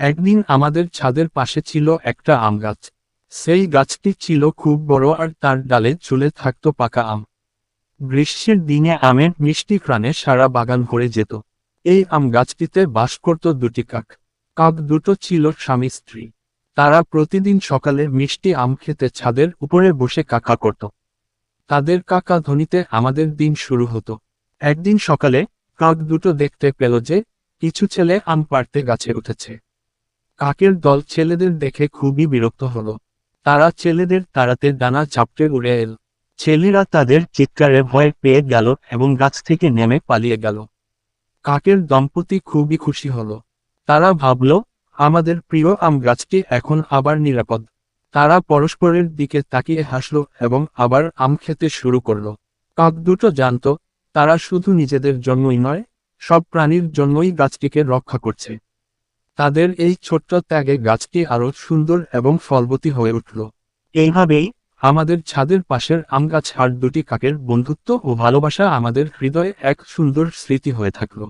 একদিন আমাদের ছাদের পাশে ছিল একটা আম গাছ। সেই গাছটি ছিল খুব বড় আর তার ডালে ঝুলে থাকত পাকা আম। গ্রীষ্মের দিনে আমের মিষ্টি প্রাণে সারা বাগান ভরে যেত। এই আম গাছটিতে বাস করত দুটি কাক। কাক দুটো ছিল স্বামী স্ত্রী। তারা প্রতিদিন সকালে মিষ্টি আম খেতে ছাদের উপরে বসে কাকা করত। তাদের কাকা ধ্বনিতে আমাদের দিন শুরু হতো। একদিন সকালে কাক দুটো দেখতে পেল যে কিছু ছেলে আম পাড়তে গাছে উঠেছে। কাকের দল ছেলেদের দেখে খুবই বিরক্ত হল। তারা ছেলেদের তাড়াতে ডানা চাপটে উড়ে এল। ছেলেরা তাদের চিৎকারে ভয় পেয়ে গেল এবং গাছ থেকে নেমে পালিয়ে গেল। কাকের দম্পতি খুবই খুশি হল। তারা ভাবল, আমাদের প্রিয় আম গাছটি এখন আবার নিরাপদ। তারা পরস্পরের দিকে তাকিয়ে হাসল এবং আবার আম খেতে শুরু করল। কাক দুটো জানত, তারা শুধু নিজেদের জন্যই নয়, সব প্রাণীর জন্যই গাছটিকে রক্ষা করছে। তাদের এই ছোট্ট ত্যাগে গাছটি আরও সুন্দর এবং ফলবতী হয়ে উঠল। এইভাবেই আমাদের ছাদের পাশের আম গাছ আর দুটি কাকের বন্ধুত্ব ও ভালোবাসা আমাদের হৃদয়ে এক সুন্দর স্মৃতি হয়ে থাকল।